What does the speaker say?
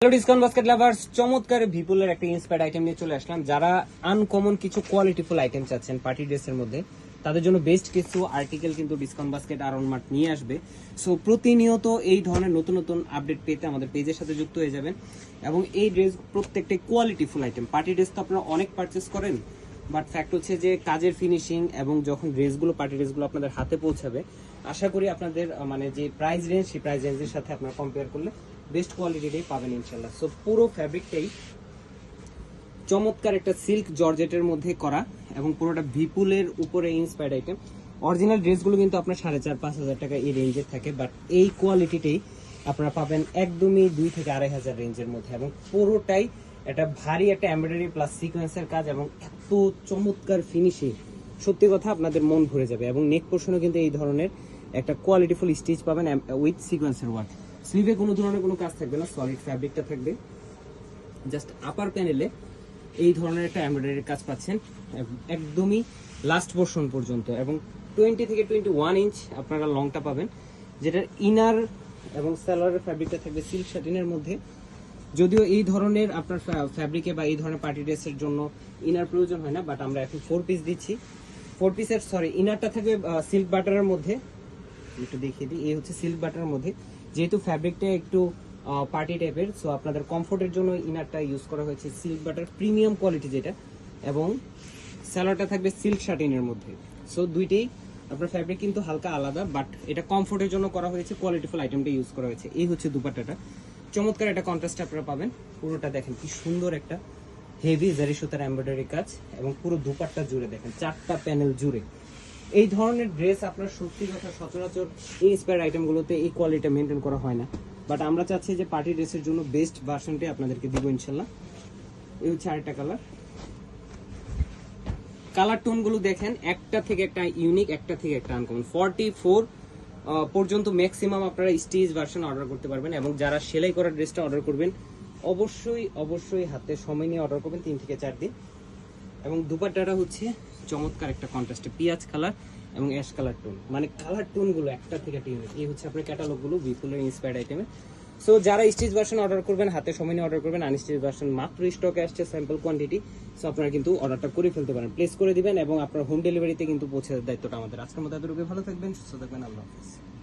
Hello discount basket lovers চমৎকার ভিপুলের একটা inspired item নিয়ে চলে আসলাম। যারা আনকমন কিছু কোয়ালিটিফুল আইটেম চাচ্ছেন পার্টি ড্রেসের মধ্যে, তাদের জন্য বেস্ট কিছু আর্টিকেল কিন্তু ডিসকাউন্ট বাস্কেট আর মার্ট নিয়ে আসবে। সো প্রতিনিয়ত এই ধরনের নতুন নতুন আপডেট পেতে আমাদের পেজের সাথে যুক্ত হয়ে যাবেন। এবং এই ড্রেস প্রত্যেকটাই কোয়ালিটিফুল আইটেম পার্টি ড্রেস তো আপনারা অনেক পারচেস করেন বাট ফ্যাক্ট হচ্ছে যে কাজের ফিনিশিং এবং যখন ড্রেসগুলো পার্টি ড্রেসগুলো আপনাদের হাতে পৌঁছাবে, আশা করি আপনাদের মানে যে প্রাইস রেঞ্জ সেই প্রাইস রেঞ্জের সাথে আপনারা কম্পেয়ার করলে বেস্ট কোয়ালিটিটাই পাবেন ইনশাল্লাহ সো পুরো ফ্যাব্রিকটাই চমৎকার একটা সিল্ক জর্জেটের মধ্যে করা এবং পুরোটা ভিপুলের উপরে ইন্সপায়ার্ড আইটেম অরিজিনাল ড্রেসগুলো কিন্তু আপনার সাড়ে চার, পাঁচ হাজার টাকা এই রেঞ্জের থাকে বাট এই কোয়ালিটিটাই আপনারা পাবেন একদমই দুই থেকে আড়াই হাজার রেঞ্জের মধ্যে। এবং পুরোটাই একটা ভারী একটা এমব্রয়ডারি প্লাস সিকোয়েন্সের কাজ এবং এত চমৎকার ফিনিশিং সত্যি কথা, আপনাদের মন ভরে যাবে এবং নেক পোর্শনও কিন্তু এই ধরনের একটা কোয়ালিটিফুল স্টিচ পাবেন উইথ সিকোয়েন্সের ওয়ার্ক স্লিভে কোনো ধরনের কোনো কাজ থাকবে না সলিড ফ্যাব্রিকটা থাকবে। জাস্ট আপার প্যানেলে এই ধরনের একটা এমব্রয়ডারির কাজ পাচ্ছেন, একদমই লাস্ট পোর্শন পর্যন্ত। এবং টোয়েন্টি থেকে টোয়েন্টি ওয়ান ইঞ্চ আপনারা লংটা পাবেন, যেটার ইনার এবং স্যালোয়ারের ফ্যাব্রিকটা থাকবে সিল্ক শাটিনের মধ্যে। যদিও এই ধরনের আপনার ফ্যাব্রিকে বা এই ধরনের পার্টি ড্রেসের জন্য ইনার প্রয়োজন হয় না বাট আমরা এখন ফোর পিস দিচ্ছি। ফোর পিসের সরি ইনারটা থাকবে সিল্ক বাটারের মধ্যে। একটু দেখিয়ে দিই। এই হচ্ছে সিল্ক বাটার মধ্যে। যেহেতু ফ্যাব্রিকটা একটু পার্টি টাইপের সো আপনাদের কমফোর্টের জন্য ইনারটা ইউজ করা হয়েছে সিল্ক বাটার প্রিমিয়াম কোয়ালিটি যেটা। এবং স্যালোয়ারটা থাকবে সিল্ক শার্টিনের মধ্যে। সো দুইটাই আপনার ফ্যাব্রিক কিন্তু হালকা আলাদা বাট এটা কমফোর্টের জন্য করা হয়েছে কোয়ালিটিফুল আইটেমটা ইউজ করা হয়েছে। এই হচ্ছে দুপাট্টাটা। চমৎকার একটা কন্ট্রাস্ট আপনারা পাবেন। পুরোটা দেখেন কি সুন্দর একটা হেভি জারি সুতার এমব্রয়ডারি কাজ। এবং পুরো দুপাট্টা জুড়ে দেখেন, চারটা প্যানেল জুড়ে। এই ধরনের ড্রেস আপনার সত্যি কথা সচরাচর এই ইন্সপায়ার আইটেমগুলোতে এই কোয়ালিটি মেনটেন করা হয় না। বাট আমরা চাচ্ছি যে পার্টি ড্রেসের জন্য বেস্ট ভার্সনটি আপনাদেরকে দিব ইনশাল্লাহ। এই হচ্ছে আরেকটা কালার কালার টোনগুলো দেখেন, একটা থেকে একটা ইউনিক একটা থেকে একটা আনকমন ফর্টি ফোর পর্যন্ত ম্যাক্সিমাম আপনারা স্টিচ ভার্সন অর্ডার করতে পারবেন এবং যারা সেলাই করা ড্রেসটা অর্ডার করবেন, অবশ্যই অবশ্যই হাতে সময় নিয়ে অর্ডার করবেন, তিন থেকে চার দিন। এবং দুপাট্টাটা হচ্ছে চমৎকার একটা কন্ট্রাস্টে পেঁয়াজ কালার এবং অ্যাশ কালার টোন মানে কালার টোনগুলো একটা থেকে একটা এই হচ্ছে আপনার ক্যাটালগুলো বিপুলের ইন্সপায়ার্ড আইটেমে সো যারা স্টিচ ভার্সন অর্ডার করবেন, হাতে সময় নিয়ে অর্ডার করবেন আনস্টিচ ভার্সন মাত্র স্টকে আসছে স্যাম্পল কোয়ান্টিটি সো আপনারা কিন্তু অর্ডারটা করে ফেলতে পারেন প্লেস করে দিবেন এবং আপনার হোম ডেলিভারিতে কিন্তু পৌঁছে দেওয়ার দায়িত্বটা আমাদের। আজকের মতো এতটুকু ভালো থাকবেন, সুস্থ থাকবেন, আল্লাহ হাফিজ।